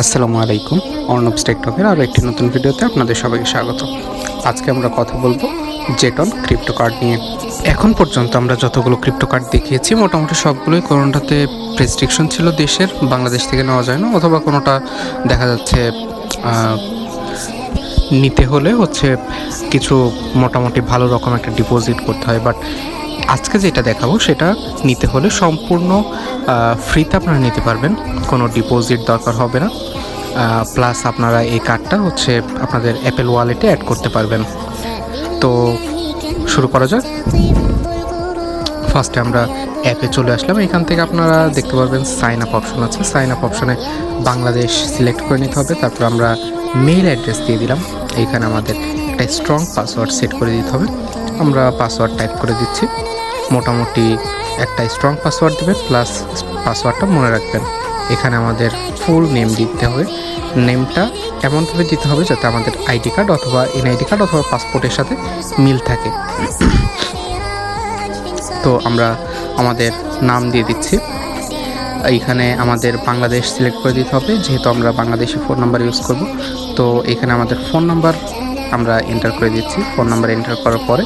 আসসালামু আলাইকুম, অর্ণব স্টেকটকের আরও একটি নতুন ভিডিওতে আপনাদের সবাইকে স্বাগত। আজকে আমরা কথা বলব জেটন ক্রিপ্টো কার্ড নিয়ে। এখন পর্যন্ত আমরা যতগুলো ক্রিপ্টো কার্ড দেখিয়েছি, মোটামুটি সবগুলোই কোনোটাতে প্রেসক্রিপশন ছিল দেশের, বাংলাদেশ থেকে নেওয়া যায় না, অথবা কোনোটা দেখা যাচ্ছে নিতে হলে হচ্ছে কিছু মোটামুটি ভালো রকম একটা ডিপোজিট করতে হয়। বাট আজকে যেটা দেখাবো সেটা নিতে হলে সম্পূর্ণ ফ্রিতে আপনারা নিতে পারবেন, কোনো ডিপোজিট দরকার হবে না। প্লাস আপনারা এই কার্ডটা হচ্ছে আপনাদের অ্যাপেল ওয়ালেটে অ্যাড করতে পারবেন। তো শুরু করা যাক। ফার্স্টে আমরা অ্যাপে চলে আসলাম। এখান থেকে আপনারা দেখতে পারবেন সাইন আপ অপশন আছে। সাইন আপ অপশনে বাংলাদেশ সিলেক্ট করে নিতে হবে। তারপর আমরা মেইল অ্যাড্রেস দিয়ে দিলাম। এইখানে আমাদের একটা স্ট্রং পাসওয়ার্ড সেট করে দিতে হবে। আমরা পাসওয়ার্ড টাইপ করে দিচ্ছি। মোটামুটি একটা স্ট্রং পাসওয়ার্ড দেবেন প্লাস পাসওয়ার্ডটা মনে রাখবেন। এখানে আমাদের ফুল নেম দিতে হবে। নেমটা এমনভাবে দিতে হবে যাতে আমাদের আইডি কার্ড অথবা এনআইডি কার্ড অথবা পাসপোর্টের সাথে মিল থাকে। তো আমরা আমাদের নাম দিয়ে দিচ্ছি। এইখানে আমাদের বাংলাদেশ সিলেক্ট করে দিতে হবে, যেহেতু আমরা বাংলাদেশি ফোন নাম্বার ইউজ করব। তো এখানে আমাদের ফোন নাম্বার আমরা এন্টার করে দিচ্ছি। ফোন নাম্বার এন্টার করার পরে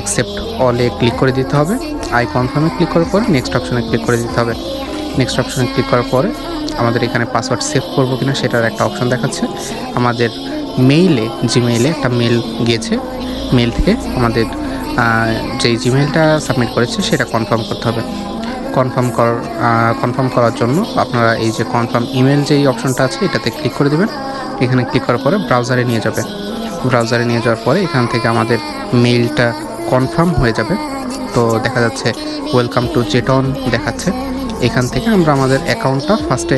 একসেপ্ট অলে ক্লিক করে দিতে হবে। আই কনফার্মে ক্লিক করার পরে নেক্সট অপশানে ক্লিক করে দিতে হবে। নেক্সট অপশনে ক্লিক করার পরে আমাদের এখানে পাসওয়ার্ড সেভ করব কিনা সেটার একটা অপশন দেখাচ্ছে। আমাদের মেইলে জিমেইলে একটা মেল গিয়েছে। মেল থেকে আমাদের যে জিমেইলটা সাবমিট করেছে সেটা কনফার্ম করতে হবে। কনফার্ম কর কনফার্ম করার জন্য আপনারা এই যে কনফার্ম ইমেল যেই অপশনটা আছে এটাতে ক্লিক করে দেবেন। এখানে ক্লিক করার পরে ব্রাউজারে নিয়ে যাবে। ব্রাউজারে নিয়ে যাওয়ার পরে এখান থেকে আমাদের মেইলটা কনফার্ম হয়ে যাবে। তো দেখা যাচ্ছে ওয়েলকাম টু জেটন দেখাচ্ছে। এখান থেকে আমরা আমাদের অ্যাকাউন্টটা ফার্স্টে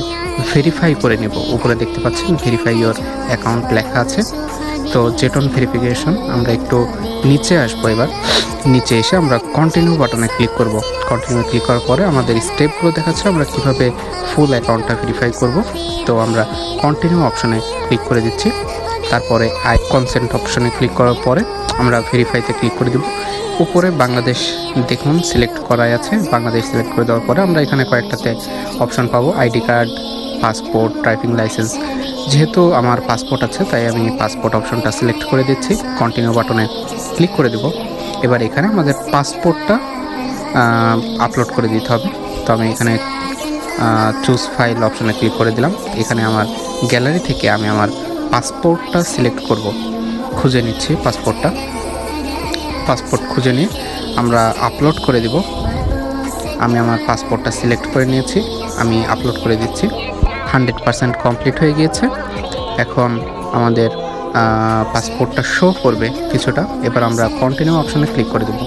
ভেরিফাই করে নেব। উপরে দেখতে পাচ্ছেন ভেরিফাই ইওর অ্যাকাউন্ট লেখা আছে। তো জেটন ভেরিফিকেশন আমরা একটু নিচে আসব এবার। নিচে এসে আমরা কন্টিনিউ বাটনে ক্লিক করব। কন্টিনিউ ক্লিক করার পরে আমাদের স্টেপগুলো দেখাচ্ছে, আমরা কীভাবে ফুল অ্যাকাউন্টটা ভেরিফাই করব। তো আমরা কন্টিনিউ অপশনে ক্লিক করে দিচ্ছি। তারপরে আই কনসেন্ট অপশনে ক্লিক করার পরে আমরা ভেরিফাইতে ক্লিক করে দেব। উপরে বাংলাদেশ দেখুন সিলেক্ট করাই আছে। বাংলাদেশ সিলেক্ট করে দেওয়ার পরে আমরা এখানে কয়েকটাতে অপশন পাবো ID card passport driving licence যেহেতু আমার পাসপোর্ট আছে, তাই আমি পাসপোর্ট অপশনটা সিলেক্ট করে দিচ্ছি। কন্টিনিউ বাটনে ক্লিক করে দেব। এবার এখানে আমাদের পাসপোর্টটা আপলোড করে দিতে হবে। তো আমি এখানে চুজ ফাইল অপশনে ক্লিক করে দিলাম। এখানে আমার গ্যালারি থেকে আমি আমার পাসপোর্টটা সিলেক্ট করব। খুঁজে নিচ্ছি পাসপোর্টটা পাসপোর্ট খুঁজে নিয়ে আমরা আপলোড করে দিব। আমি আমার পাসপোর্টটা সিলেক্ট করে নিয়েছি, আমি আপলোড করে দিচ্ছি। হান্ড্রেড পারসেন্ট কমপ্লিট হয়ে গিয়েছে। এখন আমাদের পাসপোর্টটা শো করবে কিছুটা। এবার আমরা কন্টিনিউ অপশনে ক্লিক করে দেবো।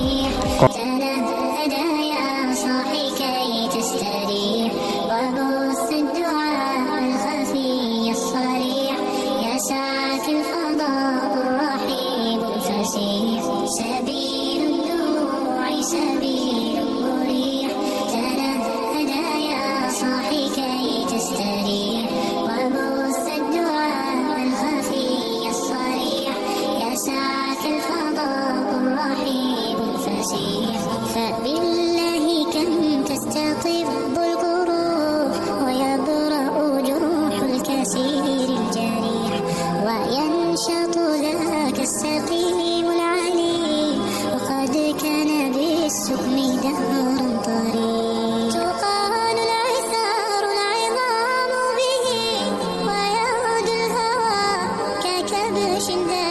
Sebi. peşinde